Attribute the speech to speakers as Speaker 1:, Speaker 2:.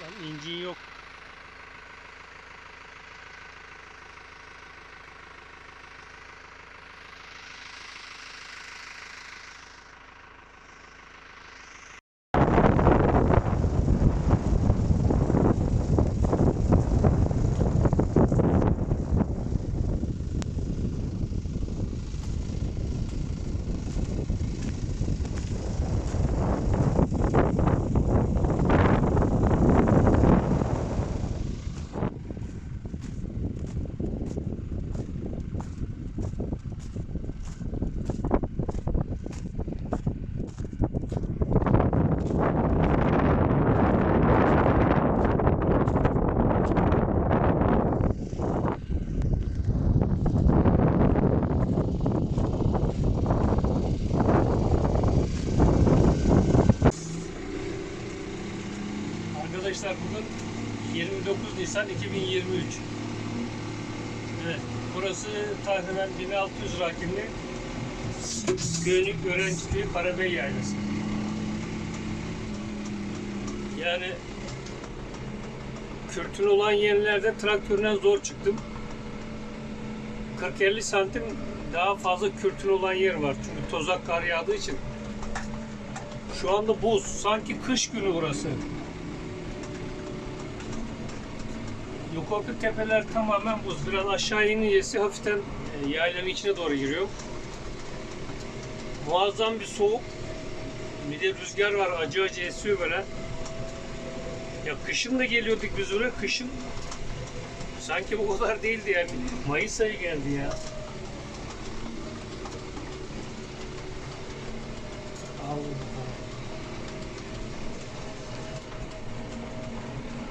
Speaker 1: Lan incin yok. Arkadaşlar bugün 29 Nisan 2023. Evet, burası tahminen 1600 rakimli Gönlük Öğrenciliği Karabey Yaylası. Yani kürtün olan yerlerde traktörden zor çıktım. 40-50 santim daha fazla kürtün olan yer var. Çünkü tozak kar yağdığı için. Şu anda buz. Sanki kış günü burası. Yukarı tepeler tamamen buz. Biraz aşağı inince hafiften e, yaylanın içine doğru giriyor. Muazzam bir soğuk. Bir de rüzgar var. Acı acı esiyor böyle. Ya kışın da geliyorduk biz oraya. Kışın sanki bu kadar değildi yani. Mayıs ayı geldi ya.